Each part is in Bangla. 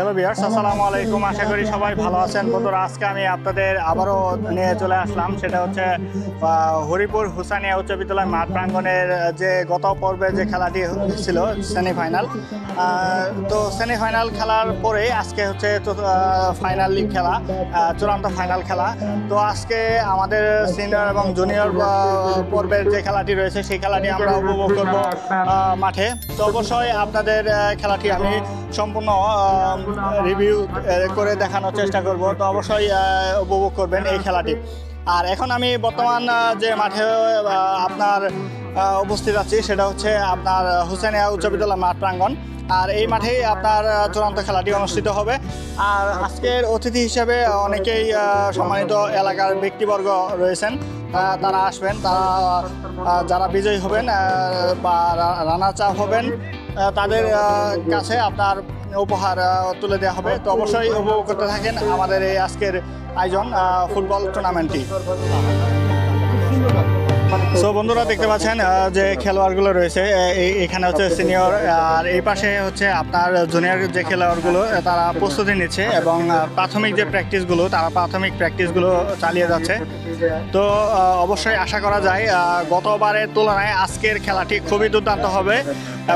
হ্যালো বিয়ার্স আসসালামু আলাইকুম। আশা করি সবাই ভালো আছেন। বন্ধুরা, আজকে আমি আপনাদের আবারও নিয়ে চলে আসলাম। সেটা হচ্ছে হরিপুর হুসানিয়া উচ্চ বিদ্যালয় মাঠ প্রাঙ্গণের যে গত পর্বে যে খেলাটি ছিল সেমিফাইনাল তো সেমিফাইনাল খেলার পরে আজকে হচ্ছে ফাইনাল লিগ খেলা চূড়ান্ত ফাইনাল খেলা। তো আজকে আমাদের সিনিয়র এবং জুনিয়র পর্বের যে খেলাটি রয়েছে, সেই খেলাটি আমরা উপভোগ করব মাঠে। তো অবশ্যই আপনাদের খেলাটি আমি সম্পূর্ণ রিভিউ করে দেখানোর চেষ্টা করব। তো অবশ্যই উপভোগ করবেন এই খেলাটি। আর এখন আমি বর্তমান যে মাঠে আপনার উপস্থিত আছি, সেটা হচ্ছে আপনার হুসেনিয়া উচ্চ বিদ্যালয় মাঠ প্রাঙ্গণ। আর এই মাঠেই আপনার চূড়ান্ত খেলাটি অনুষ্ঠিত হবে। আর আজকের অতিথি হিসেবে অনেকেই সম্মানিত এলাকার ব্যক্তিবর্গ রয়েছেন। তারা আসবেন, তারা যারা বিজয়ী হবেন বা রানার চাপ হবেন তাদের কাছে আপনার উপহার তুলে দেওয়া হবে। তো অবশ্যই উপভোগ করতে থাকেন আমাদের এই আজকের আয়োজন ফুটবল টুর্নামেন্টটি সো বন্ধুরা দেখতে পাচ্ছেন যে খেলোয়াড়গুলো রয়েছে এখানে হচ্ছে সিনিয়র আর এই পাশে হচ্ছে আপনার জুনিয়র যে খেলোয়াড়গুলো তারা প্রস্তুতি নিচ্ছে এবং প্রাথমিক যে প্র্যাকটিসগুলো তারা প্রাথমিক প্র্যাকটিসগুলো চালিয়ে যাচ্ছে। তো অবশ্যই আশা করা যায় গতবারের তুলনায় আজকের খেলাটি খুবই দুর্দান্ত হবে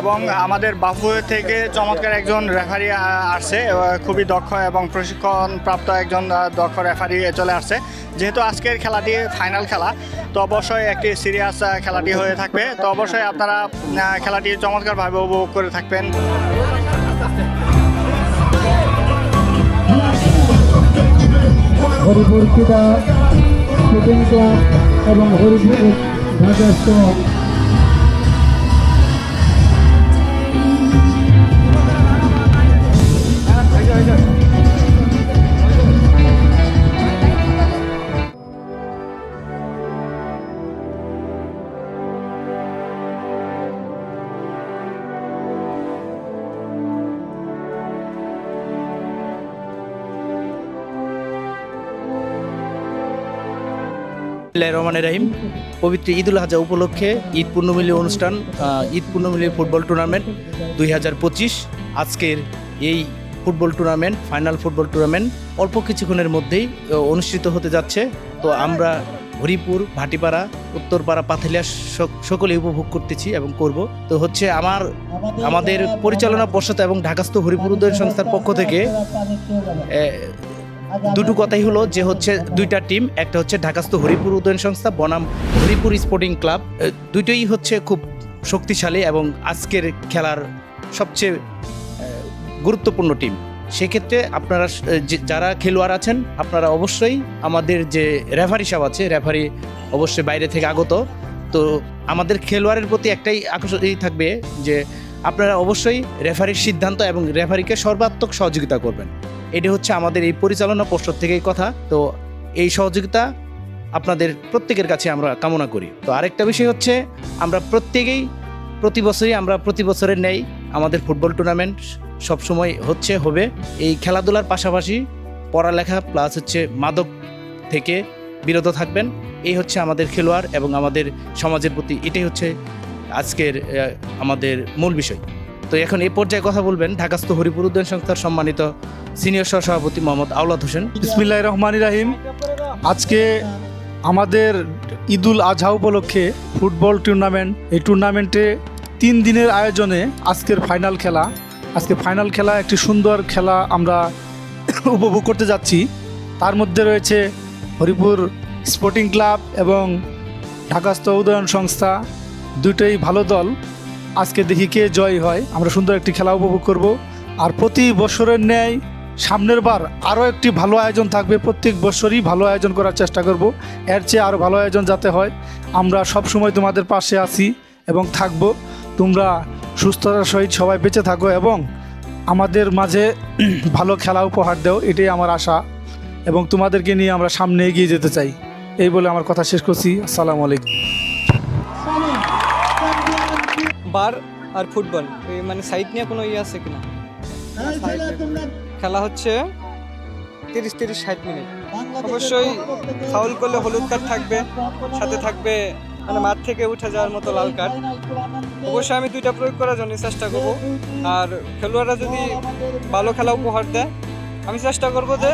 এবং আমাদের বাফুয়ে থেকে চমৎকার একজন রেফারি আসছে খুবই দক্ষ এবং প্রশিক্ষণ প্রাপ্ত একজন দক্ষ রেফারি চলে আসছে। যেহেতু আজকের খেলাটি ফাইনাল খেলা, তো অবশ্যই একটি সিরিয়াস খেলাটি হয়ে থাকবে। তো অবশ্যই আপনারা খেলাটি চমৎকারভাবে উপভোগ করে থাকবেন। হরিপুর ক্লাব এবং হরিপুর ঢাকা রহমানির রহিম। পবিত্র ঈদুল আজহা উপলক্ষে ঈদ পূর্ণমিলী অনুষ্ঠান ঈদ পূর্ণমিলী ফুটবল টুর্নামেন্ট দুই হাজার পঁচিশ। আজকের এই football tournament, final football tournament অল্প কিছুক্ষণের মধ্যেই অনুষ্ঠিত হতে যাচ্ছে। তো আমরা হরিপুর, ভাটিপাড়া, উত্তরপাড়া, পাথেলিয়া সক- সকলেই উপভোগ করতেছি এবং করব। তো হচ্ছে আমার, আমাদের পরিচালনা পর্ষদ এবং ঢাকাস্থ হরিপুর উদয়ন সংস্থার পক্ষ থেকে দুটো কথাই হলো যে হচ্ছে দুইটা টিম একটা হচ্ছে ঢাকাস্থ হরিপুর উদয়ন সংস্থা বনাম হরিপুর স্পোর্টিং ক্লাব এ, দুটোই হচ্ছে খুব শক্তিশালী এবং আজকের খেলার সবচেয়ে গুরুত্বপূর্ণ টিম সেক্ষেত্রে আপনারা যারা খেলোয়াড় আছেন আপনারা অবশ্যই আমাদের যে রেফারি সাহেব আছে রেফারি অবশ্যই বাইরে থেকে আগত। তো আমাদের খেলোয়াড়ের প্রতি একটাই আকর্ষণ থাকবে যে আপনারা অবশ্যই রেফারির সিদ্ধান্ত এবং রেফারিকে সর্বাত্মক সহযোগিতা করবেন। এটি হচ্ছে আমাদের এই পরিচালনা পর্ষদ থেকেই কথা। তো এই সহযোগিতা আপনাদের প্রত্যেকের কাছে আমরা কামনা করি। তো আরেকটা বিষয় হচ্ছে, আমরা প্রত্যেকেই প্রতি বছরই আমরা প্রতি বছরের নেই আমাদের ফুটবল টুর্নামেন্ট সবসময় হচ্ছে, হবে। এই খেলাধুলার পাশাপাশি পড়ালেখা প্লাস হচ্ছে মাদক থেকে বিরত থাকবেন। এই হচ্ছে আমাদের খেলোয়াড় এবং আমাদের সমাজের প্রতি, এটাই হচ্ছে আজকের আমাদের মূল বিষয়। তো এখন এই পর্যায়ে কথা বলবেন ঢাকাস্থ হরিপুর উদ্যান সংস্থার সম্মানিত সিনিয়র সহ সভাপতি মোহাম্মদ আওলাদ হোসেন। ইসমিল্লাহ রহমান রাহিম। আজকে আমাদের ঈদুল আজহা উপলক্ষে ফুটবল টুর্নামেন্ট। এই টুর্নামেন্টে তিন দিনের আয়োজনে আজকের ফাইনাল খেলা। আজকে ফাইনাল খেলা, একটি সুন্দর খেলা আমরা উপভোগ করতে যাচ্ছি। তার মধ্যে রয়েছে হরিপুর স্পোর্টিং ক্লাব এবং ঢাকাস্থ উদয়ন সংস্থা, দুটোই ভালো দল। আজকে দেখি কে জয় হয়। আমরা সুন্দর একটি খেলা উপভোগ করব। আর প্রতি বছরের ন্যায় সামনের বার আরও একটি ভালো আয়োজন থাকবে। প্রত্যেক বছরই ভালো আয়োজন করার চেষ্টা করব। এর চেয়ে আরও ভালো আয়োজন যাতে হয়, আমরা সব সময় তোমাদের পাশে আছি এবং থাকব। তোমরা সুস্থতার সহিত সবাই বেঁচে থাকো এবং আমাদের মাঝে ভালো খেলা উপহার দাও, এটাই আমার আশা। এবং তোমাদেরকে নিয়ে আমরা সামনে এগিয়ে যেতে চাই। এই বলে আমার কথা শেষ করছি। আসসালামু আলাইকুম। বার আর ফুটবল এই মানে সাইড নিয়ে কোনো ইয়ে আছে কিনা? খেলা হচ্ছে তিরিশ তিরিশ ষাট মিনিট। অবশ্যই ফাউল করলে হলুদ কার্ড থাকবে সাথে থাকবে মানে মাঠ থেকে উঠে যাওয়ার মতো লাল কার্ড অবশ্যই আমি দুইটা প্রয়োগ করার জন্য চেষ্টা করব। আর খেলোয়াড়রা যদি ভালো খেলা উপহার দেয় আমি চেষ্টা করব যে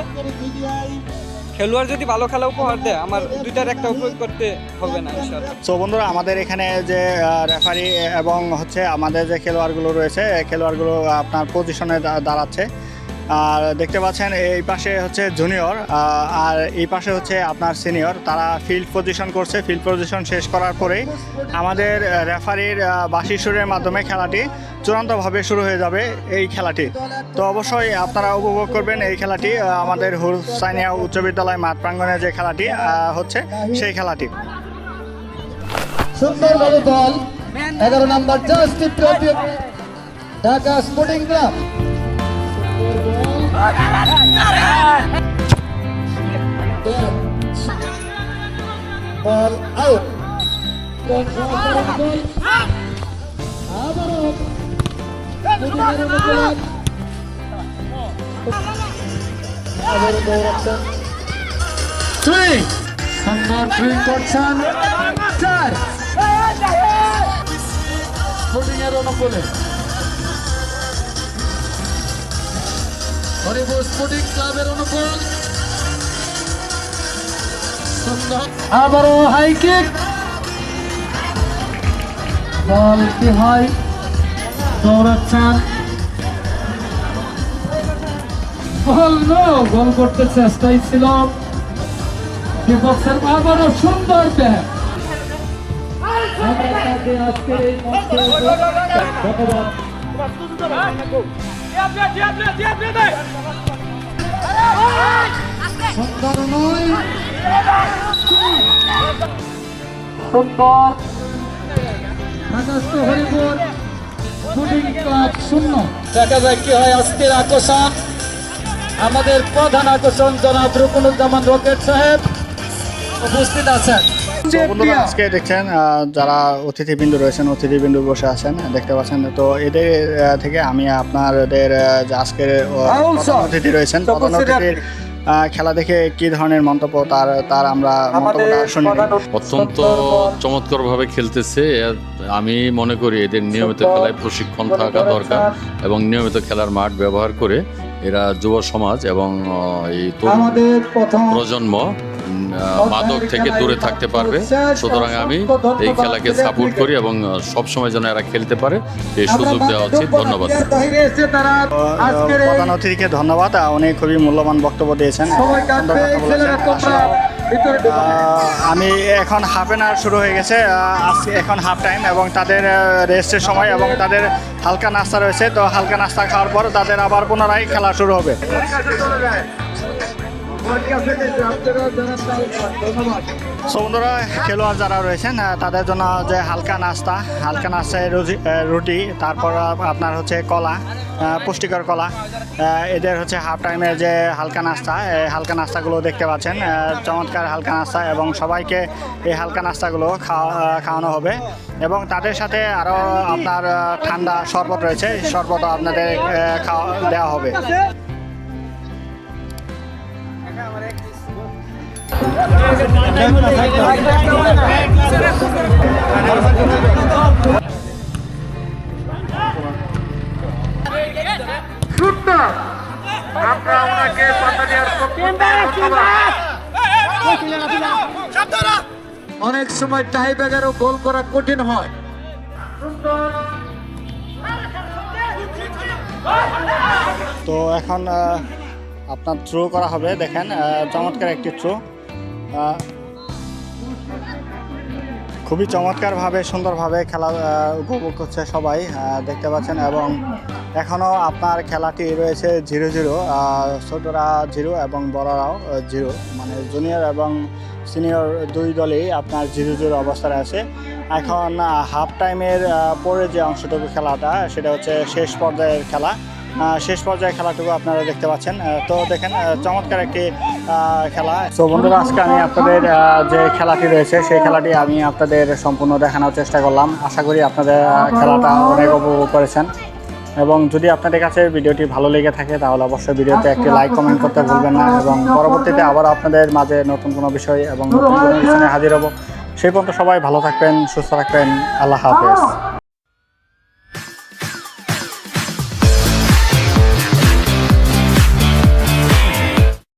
খেলোয়াড় যদি ভালো খেলা উপহার দেয়, আমার দুইটার একটা উপভোগ করতে হবে না, ইনশাআল্লাহ। বন্ধুরা, আমাদের এখানে যে রেফারি এবং হচ্ছে আমাদের যে খেলোয়াড়গুলো রয়েছে খেলোয়াড়গুলো আপনার পজিশনে দাঁড়াচ্ছে। আর দেখতে পাচ্ছেন এই পাশে হচ্ছে জুনিয়র আর এই পাশে হচ্ছে আপনার সিনিয়র। তারা ফিল্ড পজিশন করছে। ফিল্ড পজিশন শেষ করার পরেই আমাদের রেফারির বাসি সুরের মাধ্যমে খেলাটি চূড়ান্তভাবে শুরু হয়ে যাবে এই খেলাটি। তো অবশ্যই আপনারা উপভোগ করবেন এই খেলাটি আমাদের হুসাইনিয়া উচ্চ বিদ্যালয় মাঠ প্রাঙ্গনে যে খেলাটি হচ্ছে সেই খেলাটি। সুন্দরভাবে বল এগারো number just Dhaka sporting club ball out আবারও সুইং সুন্দর সুইং করছেন চার শুটিংয়ের অনুকূলে আবারও হাই কিক বল কি হয়? দৌড়াচ্ছেন। বল নো গোল করতে চেষ্টাই ছিল। বিপক্ষের আবারও সুন্দর ব্যাট। আমরা ধন্যবাদ। ঢাকাস্থ হরিপুর শূন্য দেখা যাক কি হয় আজকের আকর্ষণ আমাদের প্রধান আকর্ষণ জনাব রুকুনুজ্জামান রকেট সাহেব উপস্থিত আছেন বন্ধুরা আজকে দেখছেন যারা অতিথিবৃন্দ রয়েছেন অতিথিবৃন্দ বসে আছেন দেখতে পাচ্ছেন তো এদের থেকে আমি আপনাদের যে আজকের অতিথি রয়েছেন প্রধান অতিথির খেলা দেখে কি ধরনের মন্তব্য তার তার আমরা অত্যন্ত চমৎকারভাবে খেলতেছে আমি মনে করি এদের নিয়মিত খেলায় প্রশিক্ষণ থাকা দরকার এবং নিয়মিত খেলার মাঠ ব্যবহার করে এরা যুব সমাজ এবং এই তরুণ প্রথম প্রজন্ম মাদক থেকে দূরে থাকতে পারবে। সুতরাং আমি এই খেলাকে সাপোর্ট করি এবং আহ, সবসময় যেন এরা খেলতে পারে। এই সুযোগ দেওয়া উচিত। ধন্যবাদ। তারা আজকের এই প্রধান অতিথিকে ধন্যবাদ। উনি খুবই মূল্যবান বক্তব্য দিয়েছেন। সময় আমি এখন হাফ এন আওয়ার শুরু হয়ে গেছে। আজকে এখন হাফ টাইম এবং তাদের রেস্টের সময় এবং তাদের হালকা নাস্তা রয়েছে। তো হালকা নাস্তা খাওয়ার পর তাদের আবার পুনরায় খেলা শুরু হবে। সো বন্ধুরা খেলোয়াড় যারা রয়েছেন তাদের জন্য যে হালকা নাস্তা, হালকা নাস্তায় রুজি- রুটি তারপর আপনার হচ্ছে কলা পুষ্টিকর কলা এদের হচ্ছে হাফ টাইমের যে হালকা নাস্তা এই হালকা নাস্তাগুলো দেখতে পাচ্ছেন চমৎকার হালকা নাস্তা এবং সবাইকে এই হালকা নাস্তাগুলো খাওয়া খাওয়ানো হবে এবং তাদের সাথে আরও আপনার ঠান্ডা শরবত রয়েছে শরবতও আপনাদের খাওয়া, দেওয়া হবে। অনেক সময় টাই ব্যাগেরও গোল করা কঠিন হয়। তো এখন আপনার থ্রো করা হবে, দেখেন চমৎকার একটি থ্রো খুবই চমৎকারভাবে, সুন্দরভাবে খেলা উপভোগ করছে সবাই দেখতে পাচ্ছেন। এবং এখনও আপনার খেলাটি রয়েছে জিরো জিরো ছোটরা জিরো এবং বড়রাও জিরো। মানে জুনিয়র এবং সিনিয়র দুই দলেই আপনার জিরো জিরো অবস্থায় আছে। এখন হাফ টাইমের পরে যে অংশটুকু খেলাটা, সেটা হচ্ছে শেষ পর্যায়ের খেলা। শেষ পর্যায়ে খেলাটুকু আপনারা দেখতে পাচ্ছেন। তো দেখেন চমৎকার একটি খেলা। তো বন্ধুরা, আজকে আমি আপনাদের যে খেলাটি রয়েছে, সেই খেলাটি আমি আপনাদের সম্পূর্ণ দেখানোর চেষ্টা করলাম। আশা করি আপনাদের খেলাটা অনেক উপভোগ করেছেন। এবং যদি আপনাদের কাছে ভিডিওটি ভালো লেগে থাকে, তাহলে অবশ্যই ভিডিওতে একটি লাইক কমেন্ট করতে ভুলবেন না। এবং পরবর্তীতে আবার আপনাদের মাঝে নতুন কোনো বিষয় এবং নতুন কোনো বিষয় হাজির হব। সেই পর্যন্ত সবাই ভালো থাকবেন, সুস্থ থাকবেন। আল্লাহ হাফেজ।